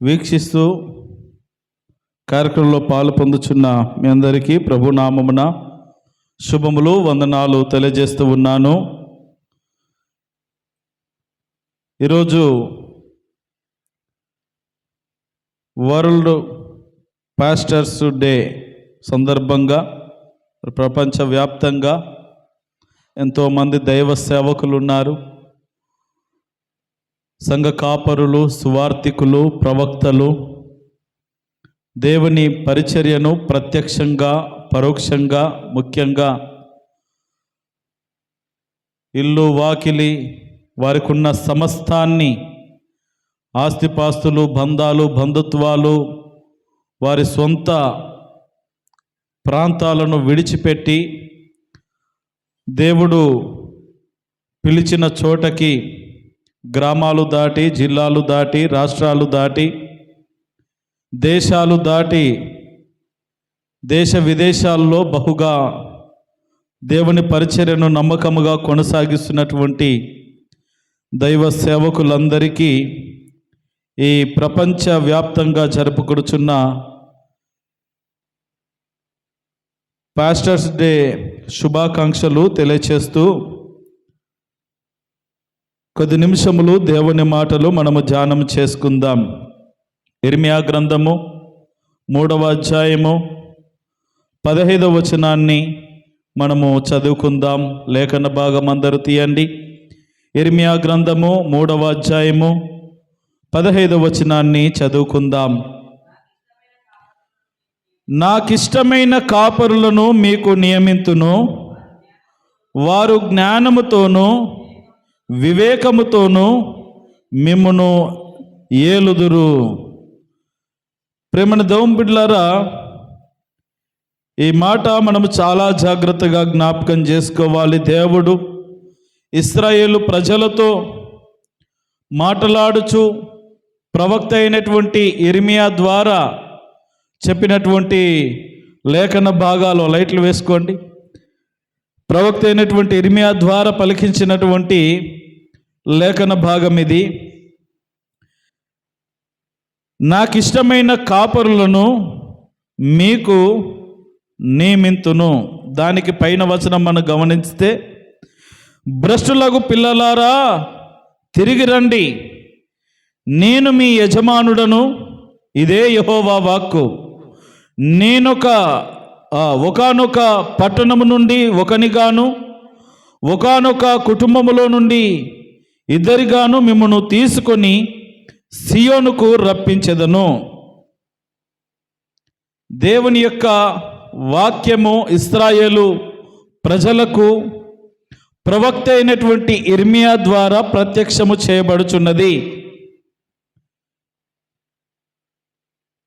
వీక్షిస్తూ కార్యక్రమంలో పాలు పొందుచున్న మీ అందరికీ ప్రభు నామమున శుభములు వందనాలు తెలియజేస్తూ ఉన్నాను. ఈరోజు వరల్డ్ పాస్టర్స్ డే సందర్భంగా ప్రపంచవ్యాప్తంగా ఎంతోమంది దైవ సేవకులు ఉన్నారు. సంఘ కాపరులు సువార్థికులు ప్రవక్తలు దేవుని పరిచర్యను ప్రత్యక్షంగా పరోక్షంగా ముఖ్యంగా ఇల్లు వాకిలి వారికి ఉన్న సమస్తాన్ని ఆస్తిపాస్తులు బంధాలు బంధుత్వాలు వారి సొంత ప్రాంతాలను విడిచిపెట్టి దేవుడు పిలిచిన చోటకి గ్రామాలు దాటి జిల్లాలు దాటి రాష్ట్రాలు దాటి దేశాలు దాటి దేశ విదేశాల్లో బహుగా దేవుని పరిచర్యను నమ్మకముగా కొనసాగిస్తున్నటువంటి దైవ సేవకులందరికీ ఈ ప్రపంచ వ్యాప్తంగా జరుపుకొడుచున్న పాస్టర్స్ డే శుభాకాంక్షలు తెలియచేస్తూ కొద్ది నిమిషములు దేవుని మాటలు మనము ధ్యానం చేసుకుందాం. ఇర్మియా గ్రంథము మూడవ అధ్యాయము పదహైదవ వచనాన్ని మనము చదువుకుందాం. లేఖన భాగం అందరూ తీయండి. ఇర్మియా గ్రంథము మూడవ అధ్యాయము పదహైదవ వచనాన్ని చదువుకుందాం. నాకిష్టమైన కాపరులను మీకు నియమింతును వారు జ్ఞానముతోనూ వివేకముతోనూ మిమ్మను ఏలుదురు. ప్రేమన దౌంబిడ్లారా ఈ మాట మనము చాలా జాగ్రత్తగా జ్ఞాపకం చేసుకోవాలి. దేవుడు ఇస్రాయేలు ప్రజలతో మాట్లాడుచు ప్రవక్త అయినటువంటి ఇర్మియా ద్వారా చెప్పినటువంటి లేఖన భాగాలు లైట్లు వేసుకోండి. ప్రవక్త అయినటువంటి ఇర్మియా ద్వారా పలికించినటువంటి లేఖన భాగం ఇది. నాకు ఇష్టమైన కాపరులను మీకు నియమింతును. దానికి పైన వచనం మనం గమనిస్తే భ్రష్టులకు పిల్లలారా తిరిగి రండి. నేను మీ యజమానుడను ఇదే యహోవా వాక్కు. నేనొక ఒకనొక పట్టణము నుండి ఒకనిగాను ఒకనొక కుటుంబములో నుండి ఇద్దరిగాను మిమ్మను తీసుకొని సియోనుకు రప్పించెదను. దేవుని యొక్క వాక్యము ఇస్రాయేలు ప్రజలకు ప్రవక్త అయినటువంటి ఇర్మియా ద్వారా ప్రత్యక్షము చేయబడుచున్నది.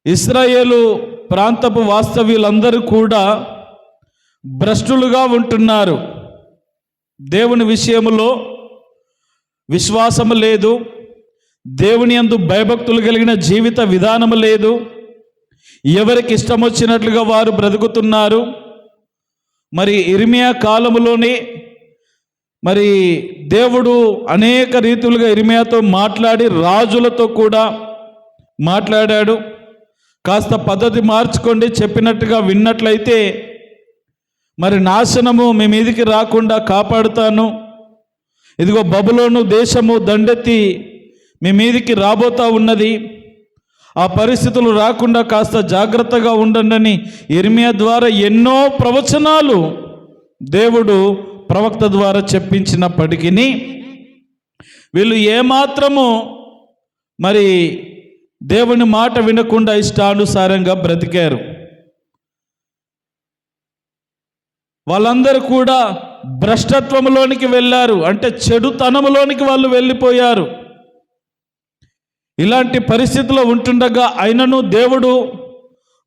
ఇస్రాయేలు ప్రాంతపు వాస్తవ్యులందరూ కూడా భ్రష్టులుగా ఉంటున్నారు. దేవుని విషయములో విశ్వాసము లేదు. దేవుని అందు భయభక్తులు కలిగిన జీవిత విధానము లేదు. ఎవరికి ఇష్టం వచ్చినట్లుగా వారు బ్రతుకుతున్నారు. మరి ఇరిమియా కాలములోనే మరి దేవుడు అనేక రీతులుగా ఇరిమియాతో మాట్లాడి రాజులతో కూడా మాట్లాడాడు. కాస్త పద్ధతి మార్చుకోండి చెప్పినట్టుగా విన్నట్లయితే మరి నాశనము మీ మీదికి రాకుండా కాపాడుతాను. ఇదిగో బబులోను దేశము దండెత్తి మీ మీదికి రాబోతా ఉన్నది. ఆ పరిస్థితులు రాకుండా కాస్త జాగ్రత్తగా ఉండండి ఇర్మియా ద్వారా ఎన్నో ప్రవచనాలు దేవుడు ప్రవక్త ద్వారా చెప్పించినప్పటికీ వీళ్ళు ఏమాత్రము మరి దేవుని మాట వినకుండా ఇష్టానుసారంగా బ్రతికారు. వాళ్ళందరూ కూడా భ్రష్టత్వంలోనికి వెళ్ళారు. అంటే చెడుతనములోనికి వాళ్ళు వెళ్ళిపోయారు. ఇలాంటి పరిస్థితిలో ఉంటుండగా అయినను దేవుడు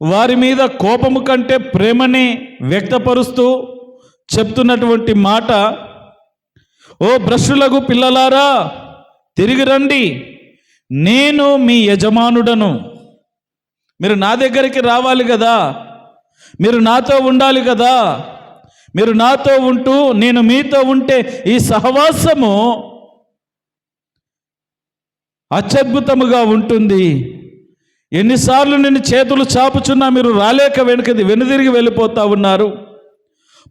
వారి మీద కోపము కంటే ప్రేమని వ్యక్తపరుస్తూ చెప్తున్నటువంటి మాట ఓ భ్రష్టులకు పిల్లలారా తిరిగి రండి. నేను మీ యజమానుడను. మీరు నా దగ్గరికి రావాలి కదా. మీరు నాతో ఉండాలి కదా. మీరు నాతో ఉంటూ నేను మీతో ఉంటే ఈ సహవాసము అత్యద్భుతముగా ఉంటుంది. ఎన్నిసార్లు నేను చేతులు చాపుచున్నా మీరు రాలేక వెనుకది వెనుదిరిగి వెళ్ళిపోతా ఉన్నారు.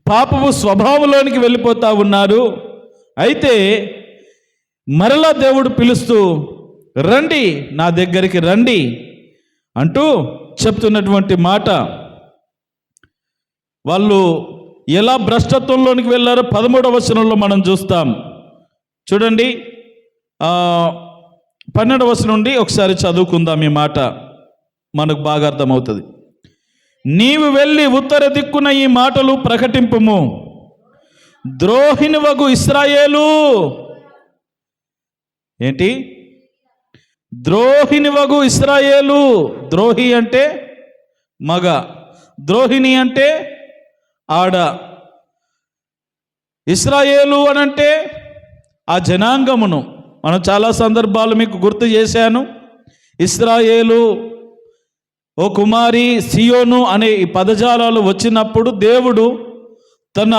పాపపు స్వభావంలోనికి వెళ్ళిపోతా ఉన్నారు. అయితే మరలా దేవుడు పిలుస్తూ రండి నా దగ్గరికి రండి అంటూ చెప్తున్నటువంటి మాట. వాళ్ళు ఎలా భ్రష్టత్వంలోనికి వెళ్ళారో పదమూడవ వచనంలో మనం చూస్తాం. చూడండి పన్నెండు పన్నెండవ వచనం నుండి ఒకసారి చదువుకుందాం ఈ మాట. మనకు బాగా అర్థమవుతుంది. నీవు వెళ్ళి ఉత్తర దిక్కున ఈ మాటలు ప్రకటింపుము. ద్రోహిని వగు ఇస్రాయేలు. ఏంటి? ద్రోహిని వగు ఇస్రాయేలు. ద్రోహి అంటే మగ. ద్రోహిణి అంటే ఆడ. ఇస్రాయేలు అనంటే ఆ జనాంగమును. మనం చాలా సందర్భాలు మీకు గుర్తు చేశాను. ఇస్రాయేలు ఓ కుమారి సియోను అనే ఈ పదజాలాలు వచ్చినప్పుడు దేవుడు తన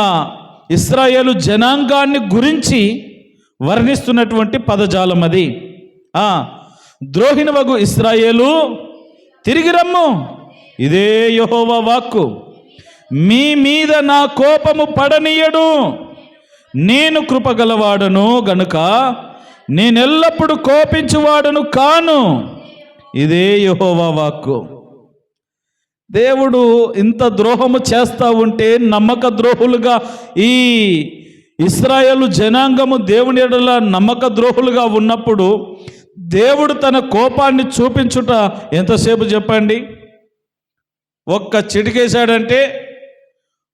ఇస్రాయేలు జనాంగాన్ని గురించి వర్ణిస్తున్నటువంటి పదజాలం అది. ఆ ద్రోహిణ వగు ఇస్రాయేలు తిరిగి రమ్ము. ఇదే యహోవా వాక్కు. మీ మీద నా కోపము పడనీయడు. నేను కృపగలవాడను గనుక నేనెల్లప్పుడు కోపించువాడను కాను. ఇదే యహోవా వాక్కు. దేవుడు ఇంత ద్రోహము చేస్తూ ఉంటే నమ్మక ద్రోహులుగా ఈ ఇస్రాయలు జనాంగము దేవుని ఎడల నమ్మక ద్రోహులుగా ఉన్నప్పుడు దేవుడు తన కోపాన్ని చూపించుట ఎంతసేపు చెప్పండి? ఒక్క చిటికేశాడంటే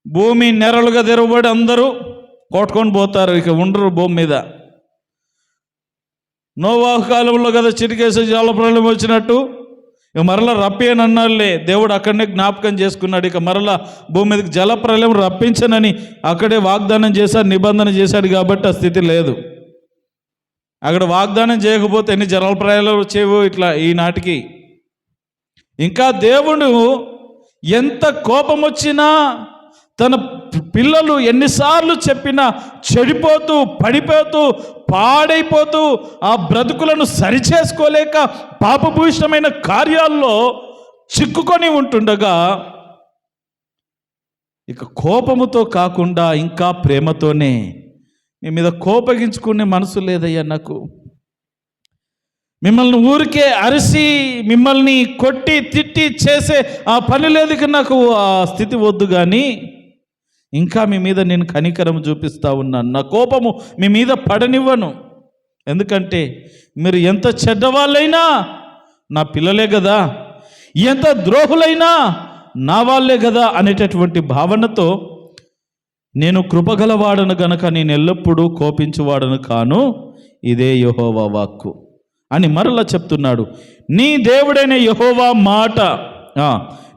భూమి నెరలుగా తెరవబడి అందరూ కొట్టుకొని పోతారు. ఇక ఉండరు భూమి మీద. నోవాహు కాలంలో కదా చిటికేసే జలప్రలయం వచ్చినట్టు. ఇక మరలా రప్పి అన్నారులే. దేవుడు అక్కడనే జ్ఞాపకం చేసుకున్నాడు. ఇక మరలా భూమి మీదకి జలప్రలయం రప్పించనని అక్కడే వాగ్దానం చేశాడు నిబంధన చేశాడు కాబట్టి ఆ స్థితి లేదు. అక్కడ వాగ్దానం చేయకపోతే ఎన్ని జలప్రలయాలు వచ్చేవో ఇట్లా ఈనాటికి. ఇంకా దేవుడు ఎంత కోపం వచ్చినా తన పిల్లలు ఎన్నిసార్లు చెప్పినా చెడిపోతూ పడిపోతూ పాడైపోతూ ఆ బ్రతుకులను సరిచేసుకోలేక పాపభూషణమైన కార్యాల్లో చిక్కుకొని ఉంటుండగా ఇక కోపముతో కాకుండా ఇంకా ప్రేమతోనే మీ మీద కోపగించుకునే మనసు లేదయ్యా నాకు. మిమ్మల్ని ఊరికే అరిసి మిమ్మల్ని కొట్టి తిట్టి చేసే ఆ పని లేదు నాకు ఆ స్థితి వద్దు కానీ ఇంకా మీ మీద నేను కనికరం చూపిస్తా ఉన్నాను నా కోపము మీ మీద పడనివ్వను. ఎందుకంటే మీరు ఎంత చెడ్డవాళ్ళైనా నా పిల్లలే కదా ఎంత ద్రోహులైనా నా వాళ్ళే కదా అనేటటువంటి భావనతో నేను కృపగలవాడను గనక నేను ఎల్లప్పుడూ కోపించువాడను కాను ఇదే యహోవా వాక్కు అని మరలా చెప్తున్నాడు. నీ దేవుడైన యహోవా మాట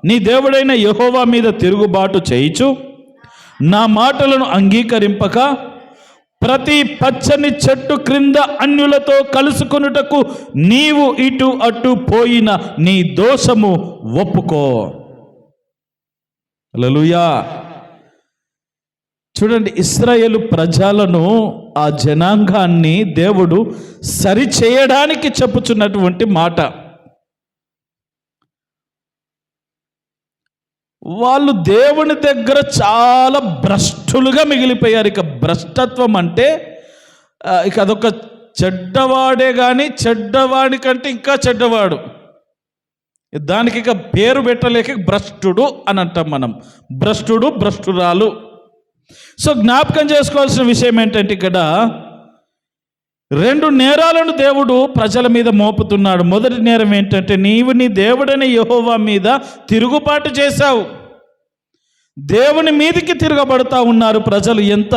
నీ దేవుడైన యహోవా మీద తిరుగుబాటు చేయిచు. నా మాటలను అంగీకరింపక ప్రతి పచ్చని చెట్టు క్రింద అన్యులతో కలుసుకొనుటకు నీవు ఇటు అటు పోయిన నీ దోషము ఒప్పుకో. లలుయా చూడండి ఇస్రాయేలు ప్రజలను ఆ జనాంగాన్ని దేవుడు సరిచేయడానికి చెప్పుచున్నటువంటి మాట. వాళ్ళు దేవుని దగ్గర చాలా భ్రష్టులుగా మిగిలిపోయారు. ఇక భ్రష్టత్వం అంటే ఇక అదొక చెడ్డవాడే కానీ చెడ్డవాడి కంటే ఇంకా చెడ్డవాడు. దానికి ఇక పేరు పెట్టలేక భ్రష్టుడు అని అంటాం మనం. భ్రష్టుడు భ్రష్టురాలు. సో జ్ఞాపకం చేసుకోవాల్సిన విషయం ఏంటంటే ఇక్కడ రెండు నేరాలను దేవుడు ప్రజల మీద మోపుతున్నాడు. మొదటి నేరం ఏంటంటే నీవు నీ దేవుడైన యహోవా మీద తిరుగుబాటు చేశావు. దేవుని మీదికి తిరగబడతా ఉన్నారు ప్రజలు. ఎంత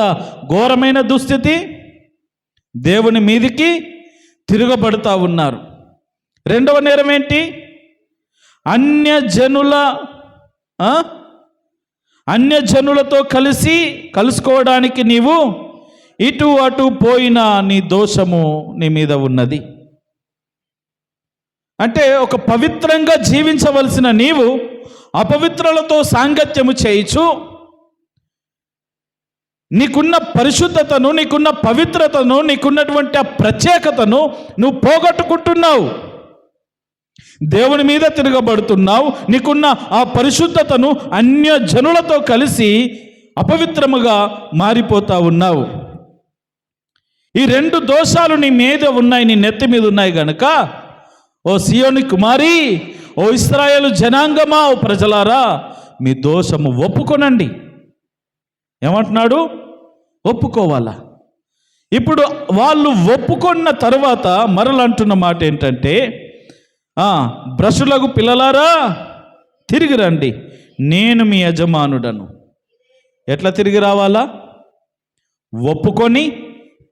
ఘోరమైన దుస్థితి. దేవుని మీదికి తిరగబడతా ఉన్నారు. రెండవ నేరం ఏంటి? అన్యజనుల అన్యజనులతో కలిసి కలుసుకోవడానికి నీవు ఇటు అటు పోయిన నీ దోషము నీ మీద ఉన్నది. అంటే ఒక పవిత్రంగా జీవించవలసిన నీవు అపవిత్రులతో సాంగత్యము చేయించు. నీకున్న పరిశుద్ధతను నీకున్న పవిత్రతను నీకున్నటువంటి ఆ ప్రత్యేకతను నువ్వు పోగొట్టుకుంటున్నావు. దేవుని మీద తిరగబడుతున్నావు. నీకున్న ఆ పరిశుద్ధతను అన్య జనులతో కలిసి అపవిత్రముగా మారిపోతా ఉన్నావు. ఈ రెండు దోషాలు నీ మీద ఉన్నాయి నీ నెత్తి మీద ఉన్నాయి గనుక ఓ సియోని కుమారి ఓ ఇస్రాయేలు జనాంగమా ఓ ప్రజలారా మీ దోషము ఒప్పుకొనండి. ఏమంటున్నాడు? ఒప్పుకోవాలా? ఇప్పుడు వాళ్ళు ఒప్పుకున్న తర్వాత మరలంటున్న మాట ఏంటంటే బ్రషులకు పిల్లలారా తిరిగి రండి నేను మీ యజమానుడను. ఎట్లా తిరిగి రావాలా? ఒప్పుకొని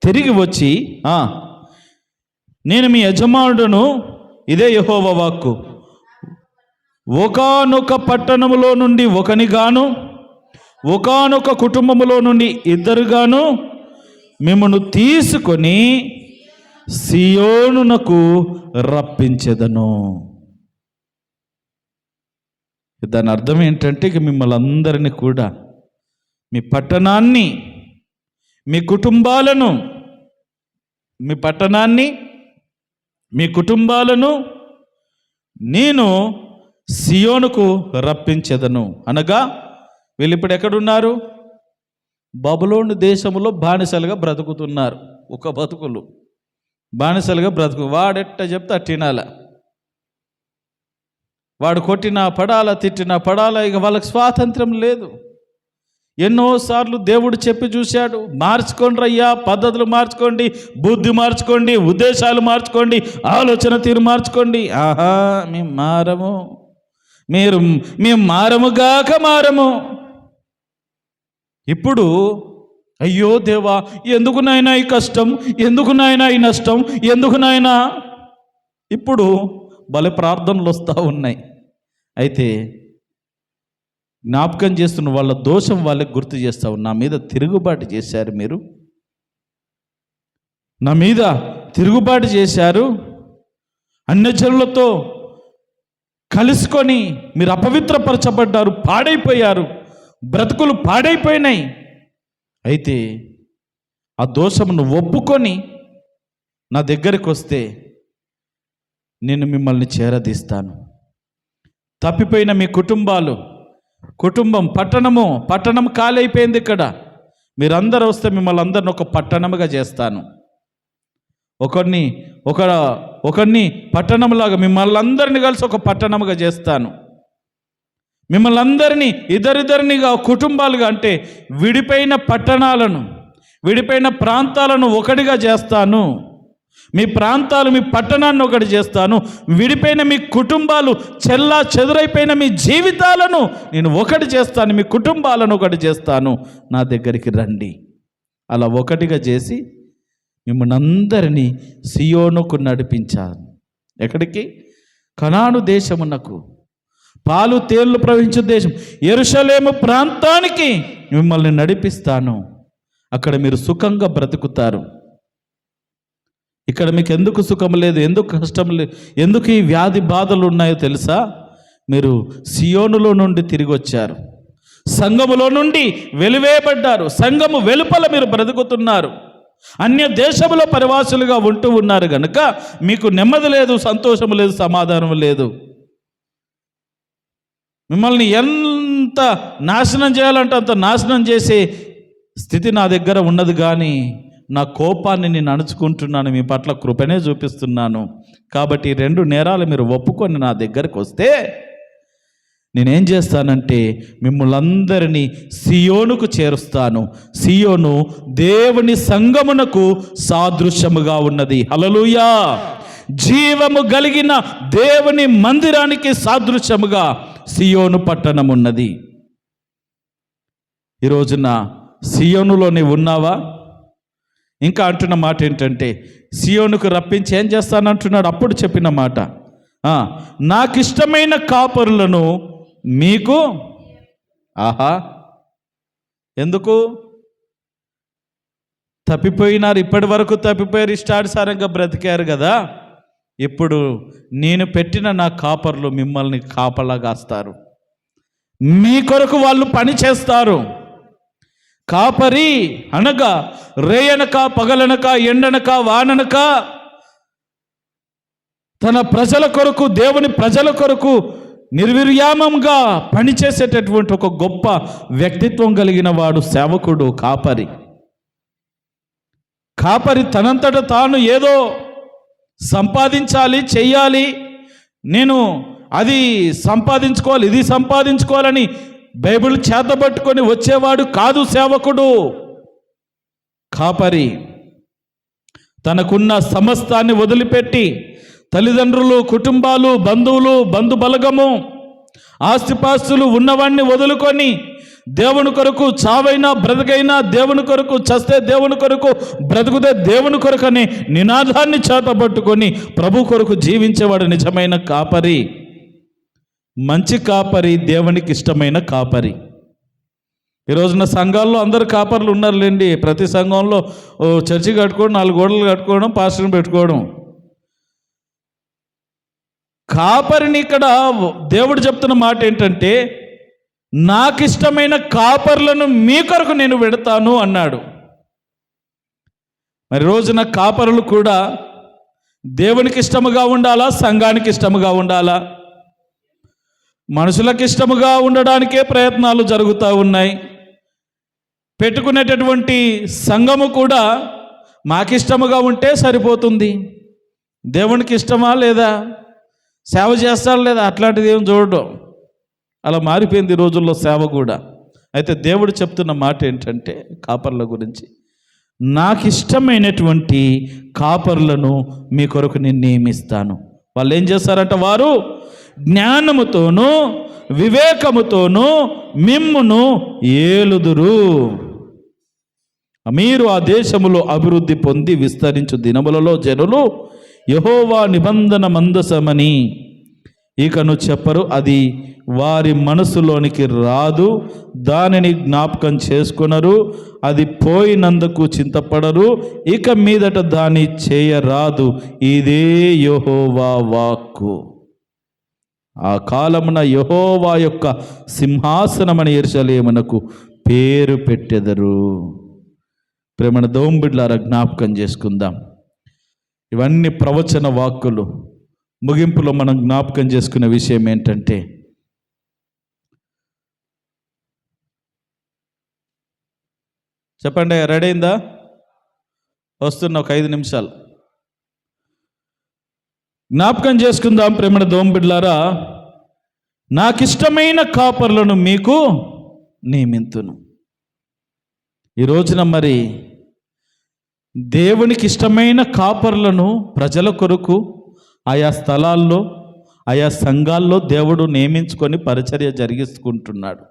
తిరిగి వచ్చి నేను మీ యజమానుడను ఇదే యహోవ వాక్కు. ఒకానొక పట్టణములో నుండి ఒకనిగాను ఒకానొక కుటుంబములో నుండి ఇద్దరుగాను మిమ్మను తీసుకొని సియోనునకు రప్పించెదను. దాని అర్థం ఏంటంటే ఇక మిమ్మల్ని అందరినీ కూడా మీ పట్టణాన్ని మీ కుటుంబాలను మీ పట్టణాన్ని మీ కుటుంబాలను నేను సియోనుకు రప్పించెదను. అనగా వీళ్ళు ఇప్పుడు ఎక్కడున్నారు? బబులోని దేశంలో బానిసలుగా బ్రతుకుతున్నారు. ఒక బతుకులు. బానిసలుగా బ్రతుకు. వాడెట్ట చెప్తే తినాల. వాడు కొట్టినా పడాల తిట్టినా పడాల ఇక వాళ్ళకి స్వాతంత్రం లేదు. ఎన్నోసార్లు దేవుడు చెప్పి చూశాడు మార్చుకోండి రయ్యా పద్ధతులు మార్చుకోండి బుద్ధి మార్చుకోండి ఉద్దేశాలు మార్చుకోండి ఆలోచన తీరు మార్చుకోండి. ఆహా మేము మారము. మీరు మేము మారముగాక మారము. ఇప్పుడు అయ్యో దేవా ఎందుకు నాయనా ఈ కష్టం? ఎందుకు నాయనా ఈ నష్టం? ఎందుకు నాయనా? ఇప్పుడు భలే ప్రార్థనలు వస్తూ ఉన్నాయి. అయితే జ్ఞాపకం చేస్తున్న వాళ్ళ దోషం వాళ్ళకి గుర్తు చేస్తావు. నా మీద తిరుగుబాటు చేశారు మీరు. నా మీద తిరుగుబాటు చేశారు. అన్యజనులతో కలుసుకొని మీరు అపవిత్రపరచబడ్డారు పాడైపోయారు. బ్రతుకులు పాడైపోయినాయి. అయితే ఆ దోషమును ఒప్పుకొని నా దగ్గరికి వస్తే నేను మిమ్మల్ని చేరదీస్తాను. తప్పిపోయిన మీ కుటుంబాలు కుటుంబం పట్టణము పట్టణం ఖాళీ ఇక్కడ. మీరందరూ వస్తే మిమ్మల్ని అందరిని ఒక పట్టణముగా చేస్తాను. ఒకరిని ఒక ఒకరిని పట్టణంలాగా మిమ్మల్ని అందరిని కలిసి ఒక పట్టణముగా చేస్తాను. మిమ్మల్ని అందరినీ ఇద్దరిద్దరినిగా కుటుంబాలుగా అంటే విడిపోయిన పట్టణాలను విడిపోయిన ప్రాంతాలను ఒకటిగా చేస్తాను. మీ ప్రాంతాలు మీ పట్టణాన్ని ఒకటి చేస్తాను. విడిపోయిన మీ కుటుంబాలు చెల్లా చెదురైపోయిన మీ జీవితాలను నేను ఒకటి చేస్తాను. మీ కుటుంబాలను ఒకటి చేస్తాను. నా దగ్గరికి రండి. అలా ఒకటిగా చేసి మిమ్మల్ని అందరినీ సియోనుకు నడిపించాను. ఎక్కడికి? కనాను దేశమునకు. పాలు తేళ్ళు ప్రవహించే దేశం. ఎరుషలేము ప్రాంతానికి మిమ్మల్ని నడిపిస్తాను. అక్కడ మీరు సుఖంగా బ్రతుకుతారు. ఇక్కడ మీకు ఎందుకు సుఖం లేదు? ఎందుకు కష్టం లేదు? ఎందుకు ఈ వ్యాధి బాధలు ఉన్నాయో తెలుసా? మీరు సియోనులో నుండి తిరిగి వచ్చారు సంఘములో నుండి వెలివేయబడ్డారు. సంఘము వెలుపల మీరు బ్రతుకుతున్నారు. అన్య దేశములో పరివాసులుగా ఉంటూ ఉన్నారు కనుక మీకు నెమ్మది లేదు సంతోషము లేదు సమాధానం లేదు. మిమ్మల్ని ఎంత నాశనం చేయాలంటే అంత నాశనం చేసే స్థితి నా దగ్గర ఉన్నది కానీ నా కోపాన్ని నేను అణుచుకుంటున్నాను మీ పట్ల కృపనే చూపిస్తున్నాను. కాబట్టి రెండు నేరాలు మీరు ఒప్పుకొని నా దగ్గరకు వస్తే నేనేం చేస్తానంటే మిమ్మల్ని అందరినీ సియోనుకు చేరుస్తాను. సియోను దేవుని సంగమునకు సాదృశ్యముగా ఉన్నది. హలలుయా జీవము కలిగిన దేవుని మందిరానికి సాదృశ్యముగా సియోను పట్టణం ఉన్నది. ఈరోజున సియోనులో నీవు ఉన్నావా? ఇంకా అంటున్న మాట ఏంటంటే సియోనుకు రప్పించి ఏం చేస్తానంటున్నాడు? అప్పుడు చెప్పిన మాట. నాకు ఇష్టమైన కాపరులను మీకు ఆహా. ఎందుకు? తప్పిపోయినారు ఇప్పటి వరకు తప్పిపోయారు ఇష్టానుసారంగా బ్రతికారు కదా. ఇప్పుడు నేను పెట్టిన నా కాపర్లు మిమ్మల్ని కాపలాగాస్తారు మీ కొరకు వాళ్ళు పని చేస్తారు. కాపరి అనగా రేయనక పగలనక ఎండనక వాననక. తన ప్రజల కొరకు దేవుని ప్రజల కొరకు నిర్విర్యామంగా పనిచేసేటటువంటి ఒక గొప్ప వ్యక్తిత్వం కలిగిన వాడు సేవకుడు కాపరి. కాపరి తనంతట తాను ఏదో సంపాదించాలి చెయ్యాలి. నేను అది సంపాదించుకోవాలి ఇది సంపాదించుకోవాలని బైబిల్ చేతబట్టుకొని వచ్చేవాడు కాదు సేవకుడు. కాపరి తనకున్న సమస్తాన్ని వదిలిపెట్టి తల్లిదండ్రులు కుటుంబాలు బంధువులు బంధుబలగము ఆస్తిపాస్తులు ఉన్నవాణ్ణి వదులుకొని దేవుని కొరకు చావైనా బ్రతకైనా దేవుని కొరకు చస్తే దేవుని కొరకు బ్రతుకుతే దేవుని కొరకు అని నినాదాన్ని చేతబట్టుకొని ప్రభు కొరకు జీవించేవాడు నిజమైన కాపరి. మంచి కాపరి దేవునికి ఇష్టమైన కాపరి. ఈ రోజున సంఘాల్లో అందరు కాపర్లు ఉన్నారులేండి. ప్రతి సంఘంలో ఓ చర్చి కట్టుకోవడం నాలుగు గోడలు కట్టుకోవడం పాస్టర్ని పెట్టుకోవడం. కాపరిని ఇక్కడ దేవుడు చెప్తున్న మాట ఏంటంటే నాకు ఇష్టమైన కాపర్లను మీ కొరకు నేను పెడతాను అన్నాడు. మరి రోజున కాపరులు కూడా దేవునికి ఇష్టముగా ఉండాలా సంఘానికి ఇష్టముగా ఉండాలా? మనుషులకు ఇష్టముగా ఉండడానికే ప్రయత్నాలు జరుగుతూ ఉన్నాయి. పెట్టుకునేటటువంటి సంఘము కూడా మాకిష్టముగా ఉంటే సరిపోతుంది. దేవునికి ఇష్టమా లేదా? సేవ చేస్తాడు లేదా? అట్లాంటిది ఏం చూడడం. అలా మారిపోయింది రోజుల్లో సేవ కూడా. అయితే దేవుడు చెప్తున్న మాట ఏంటంటే కాపర్ల గురించి నాకు ఇష్టమైనటువంటి కాపర్లను మీ కొరకు నేను నియమిస్తాను. వాళ్ళు ఏం చేస్తారంట వారు? జ్ఞానముతోనూ వివేకముతోనూ మిమ్మును ఏలుదురు. మీరు ఆ దేశములో అభివృద్ధి పొంది విస్తరించు దినములలో జనులు యహోవా నిబంధన మందసమని. ఇకను చెప్పరు అది వారి మనసులోనికి రాదు దానిని జ్ఞాపకం చేసుకునరు అది పోయినందుకు చింతపడరు ఇక మీదట దాన్ని చేయరాదు. ఇదే యహోవా వాక్కు. ఆ కాలమున యహోవా యొక్క సింహాసనమని ఎరుసలేమునకు పేరు పెట్టెదరు. ప్రేమణ దోంబిడ్లారా జ్ఞాపకం చేసుకుందాం. ఇవన్నీ ప్రవచన వాక్కులు. ముగింపులో మనం జ్ఞాపకం చేసుకునే విషయం ఏంటంటే చెప్పండి రెడీ అయిందా? వస్తున్న ఒక ఐదు నిమిషాలు. జ్ఞాపకం చేసుకుందాం ప్రేమణ దోంబిడ్లారా. నాకిష్టమైన కాపర్లను మీకు నియమింతును. ఈ రోజున మరి దేవునికి ఇష్టమైన కాపర్లను ప్రజల కొరకు ఆయా స్థలాల్లో ఆయా సంఘాల్లో దేవుడు నియమించుకొని పరిచర్య జరిగించుకుంటున్నాడు.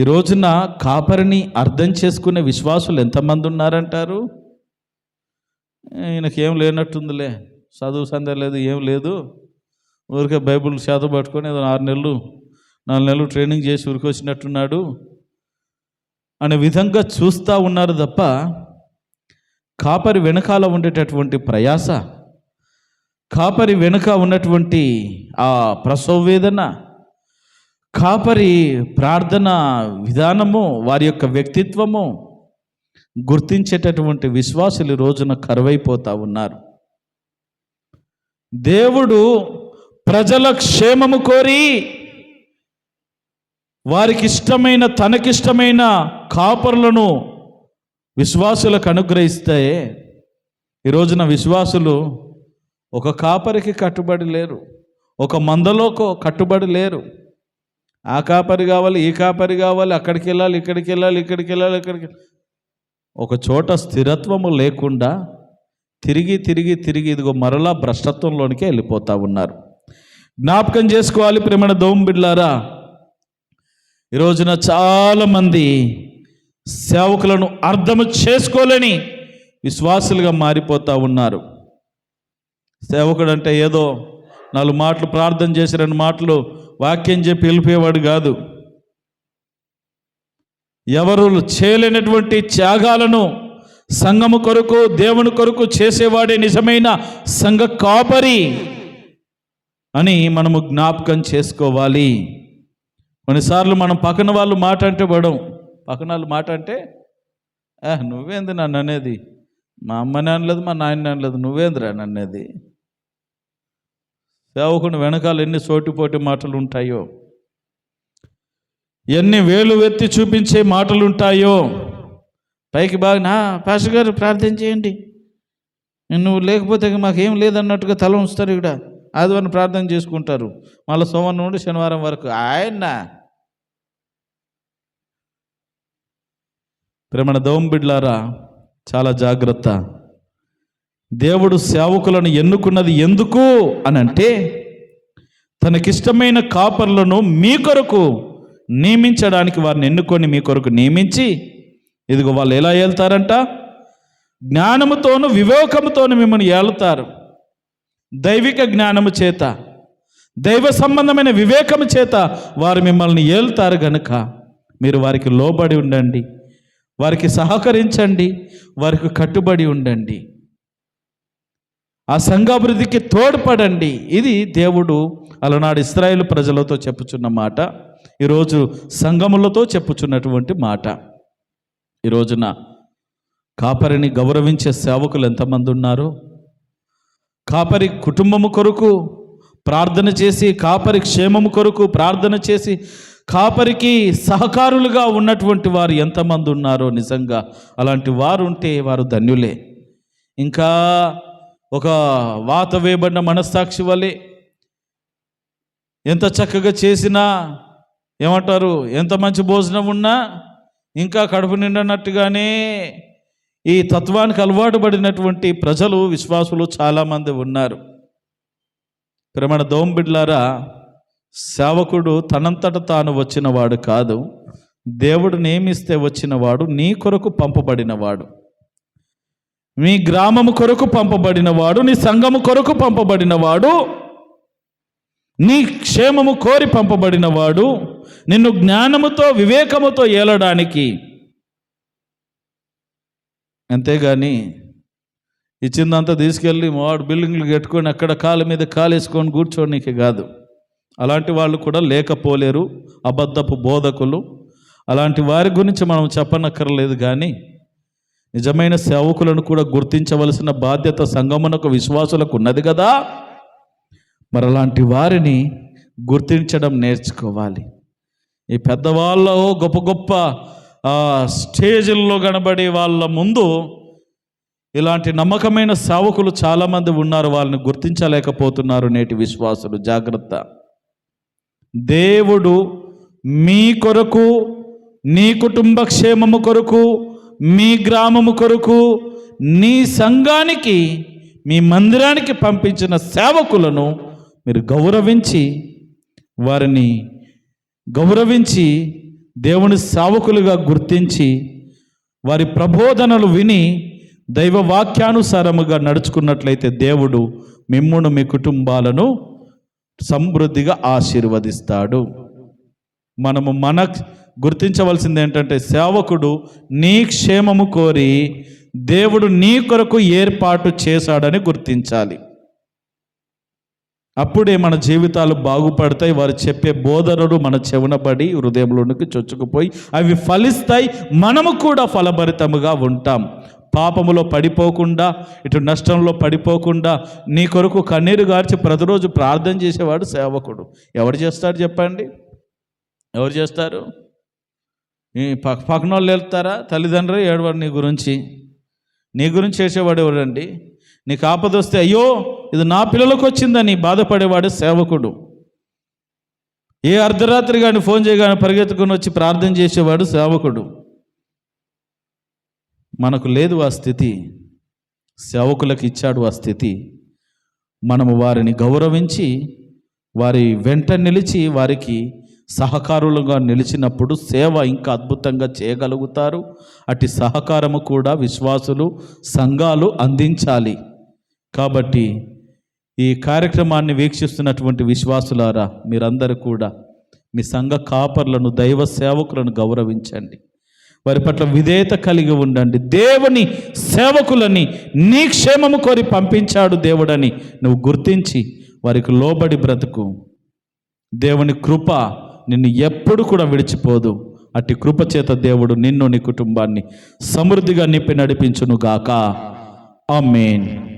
ఈ రోజున కాపరిని అర్థం చేసుకునే విశ్వాసులు ఎంతమంది ఉన్నారంటారు? ఈయనకి ఏం లేనట్టుందిలే. చదువు సందే లేదు ఏం లేదు. ఊరికే బైబుల్ చేత పట్టుకొని ఏదో ఆరు నెలలు నాలుగు నెలలు ట్రైనింగ్ చేసి ఊరికి వచ్చినట్టున్నాడు. అనే విధంగా చూస్తూ ఉన్నారు తప్ప కాపరి వెనకాల ఉండేటటువంటి ప్రయాస కాపరి వెనుక ఉన్నటువంటి ఆ ప్రసవ వేదన కాపరి ప్రార్థన విధానము వారి యొక్క వ్యక్తిత్వము గుర్తించేటటువంటి విశ్వాసులు రోజున కరువైపోతా ఉన్నారు. దేవుడు ప్రజల క్షేమము కోరి వారికి ఇష్టమైన తనకిష్టమైన కాపరులను విశ్వాసులకు అనుగ్రహిస్తే ఈ రోజున విశ్వాసులు ఒక కాపరికి కట్టుబడి లేరు ఒక మందలోకో కట్టుబడి లేరు. ఆ కాపరి కావాలి ఈ కాపరి కావాలి అక్కడికి వెళ్ళాలి ఇక్కడికి వెళ్ళాలి ఇక్కడికి వెళ్ళాలి ఇక్కడికి ఒక చోట స్థిరత్వము లేకుండా తిరిగి తిరిగి తిరిగి ఇదిగో మరలా భ్రష్టత్వంలోనికే వెళ్ళిపోతూ ఉన్నారు. జ్ఞాపకం చేసుకోవాలి ప్రేమణ దోంబిడ్లారా ఈ రోజున చాలామంది సేవకులను అర్థము చేసుకోలేని విశ్వాసులుగా మారిపోతూ ఉన్నారు. సేవకుడు అంటే ఏదో నాలుగు మాటలు ప్రార్థన చేసి రెండు మాటలు వాక్యం చెప్పి వెళ్ళిపోయేవాడు కాదు. ఎవరు చేయలేనటువంటి త్యాగాలను సంఘము కొరకు దేవుని కొరకు చేసేవాడే నిజమైన సంఘ కాపరి అని మనము జ్ఞాపకం చేసుకోవాలి. కొన్నిసార్లు మనం పక్కన వాళ్ళు మాట అంటే పడం పక్కన వాళ్ళు మాట అంటే నువ్వేంది నన్ను అనేది? మా అమ్మని అనలేదు మా నాయన అనలేదు నువ్వేంద్రా నన్నది సేవకుని వెనకాల ఎన్ని సోటిపోటి మాటలు ఉంటాయో. ఎన్ని వేలు వెత్తి చూపించే మాటలు ఉంటాయో పైకి బాగా నా పాస్టర్ గారు ప్రార్థన చేయండి. నువ్వు లేకపోతే మాకేం లేదన్నట్టుగా తల ఉంచుతారు ఇక్కడ. ఆదివారం ప్రార్థన చేసుకుంటారు. మళ్ళీ సోమవారం నుండి శనివారం వరకు. ఆయన. ప్రేమణ దోంబిడ్లారా చాలా జాగ్రత్త. దేవుడు సేవకులను ఎన్నుకున్నది ఎందుకు అని అంటే తనకిష్టమైన కాపర్లను మీ కొరకు నియమించడానికి వారిని ఎన్నుకొని మీ కొరకు నియమించి ఇదిగో వాళ్ళు ఎలా ఏళ్తారంట? జ్ఞానముతోను వివేకముతోను మిమ్మల్ని ఏలుతారు. దైవిక జ్ఞానము చేత దైవ సంబంధమైన వివేకము చేత వారు మిమ్మల్ని ఏలుతారు గనుక మీరు వారికి లోబడి ఉండండి. వారికి సహకరించండి. వారికి కట్టుబడి ఉండండి. ఆ సంఘాభివృద్ధికి తోడ్పడండి. ఇది దేవుడు అలనాడు ఇస్రాయేల్ ప్రజలతో చెప్పుచున్న మాట. ఈరోజు సంఘములతో చెప్పుచున్నటువంటి మాట. ఈ రోజున కాపరిని గౌరవించే సేవకులు ఎంతమంది ఉన్నారు కాపరి కుటుంబము కొరకు ప్రార్థన చేసి కాపరి క్షేమము కొరకు ప్రార్థన చేసి కాపరికి సహకారులుగా ఉన్నటువంటి వారు ఎంతమంది ఉన్నారో నిజంగా అలాంటి వారు ఉంటే వారు ధన్యులే. ఇంకా ఒక వాత వేయబడిన మనస్సాక్షి వలె ఎంత చక్కగా చేసినా ఏమంటారు? ఎంత మంచి భోజనం ఉన్నా ఇంకా కడుపు నిండనట్టుగానే ఈ తత్వానికి అలవాటు పడినటువంటి ప్రజలు విశ్వాసులు చాలామంది ఉన్నారు. ప్రమాణ దోంబిడ్లారా సేవకుడు తనంతట తాను వచ్చినవాడు కాదు. దేవుడు నియమిస్తే వచ్చినవాడు నీ కొరకు పంపబడినవాడు. మీ గ్రామము కొరకు పంపబడినవాడు నీ సంఘము కొరకు పంపబడినవాడు నీ క్షేమము కోరి పంపబడినవాడు నిన్ను జ్ఞానముతో వివేకముతో ఏలడానికి. అంతేగాని ఇచ్చిందంతా తీసుకెళ్ళి వాడు బిల్డింగ్లు కట్టుకొని అక్కడ కాలు మీద కాలు వేసుకొని కూర్చోడానికి కాదు. అలాంటి వాళ్ళు కూడా లేకపోలేరు అబద్ధపు బోధకులు. అలాంటి వారి గురించి మనం చెప్పనక్కర్లేదు కానీ నిజమైన సేవకులను కూడా గుర్తించవలసిన బాధ్యత సంగమునకు విశ్వాసులకు ఉన్నది కదా. మరలాంటి వారిని గుర్తించడం నేర్చుకోవాలి. ఈ పెద్దవాళ్ళ గొప్ప గొప్ప ఆ, స్టేజ్ల్లో కనబడే వాళ్ళ ముందు ఇలాంటి నమ్మకమైన సేవకులు చాలామంది ఉన్నారు. వాళ్ళని గుర్తించలేకపోతున్నారు నేటి విశ్వాసులు. జాగ్రత్త. దేవుడు మీ కొరకు నీ కుటుంబ క్షేమము కొరకు మీ గ్రామము కొరకు నీ సంఘానికి మీ మందిరానికి పంపించిన సేవకులను మీరు గౌరవించి వారిని గౌరవించి దేవుని సావకులుగా గుర్తించి వారి ప్రబోధనలు విని దైవ వాక్యానుసారముగా నడుచుకున్నట్లయితే దేవుడు మిమ్మును మీ కుటుంబాలను సమృద్ధిగా ఆశీర్వదిస్తాడు. మనము మన గుర్తించవలసింది ఏంటంటే సేవకుడు నీ క్షేమము కోరి దేవుడు నీ కొరకు ఏర్పాటు చేశాడని గుర్తించాలి. అప్పుడే మన జీవితాలు బాగుపడతాయి. వారు చెప్పే బోధనలు మన చెవునబడి హృదయంలోనికి చొచ్చుకుపోయి అవి ఫలిస్తాయి. మనము కూడా ఫలభరితముగా ఉంటాం. పాపములో పడిపోకుండా ఇటు నష్టంలో పడిపోకుండా నీ కొరకు కన్నీరు గార్చి ప్రతిరోజు ప్రార్థన చేసేవాడు సేవకుడు. ఎవరు చేస్తారు చెప్పండి? ఎవరు చేస్తారు? ఈ పక్కన వాళ్ళు వెళ్తారా? తల్లిదండ్రులు ఏడవాడు నీ గురించి? నీ గురించి చేసేవాడు ఎవరండి? నీకు ఆపద వస్తే అయ్యో ఇది నా పిల్లలకు వచ్చిందని బాధపడేవాడు సేవకుడు. ఏ అర్ధరాత్రి కానీ ఫోన్ చేయగానే పరిగెత్తుకుని వచ్చి ప్రార్థన చేసేవాడు సేవకుడు. మనకు లేదు ఆ స్థితి. సేవకులకు ఇచ్చాడు ఆ స్థితి. మనము వారిని గౌరవించి వారి వెంట నిలిచి వారికి సహకారులుగా నిలిచినప్పుడు సేవ ఇంకా అద్భుతంగా చేయగలుగుతారు. అటు సహకారము కూడా విశ్వాసులు సంఘాలు అందించాలి. కాబట్టి ఈ కార్యక్రమాన్ని వీక్షిస్తున్నటువంటి విశ్వాసులారా మీరందరూ కూడా మీ సంఘ కాపర్లను దైవ సేవకులను గౌరవించండి. వారి పట్ల విధేయత కలిగి ఉండండి. దేవుని సేవకులని నీ క్షేమము కోరి పంపించాడు దేవుడని నువ్వు గుర్తించి వారికి లోబడి బ్రతుకు. దేవుని కృప నిన్ను ఎప్పుడు కూడా విడిచిపోదు. అట్టి కృప చేత దేవుడు నిన్ను నీ కుటుంబాన్ని సమృద్ధిగా నింపి నడిపించునుగాక. ఆమెన్.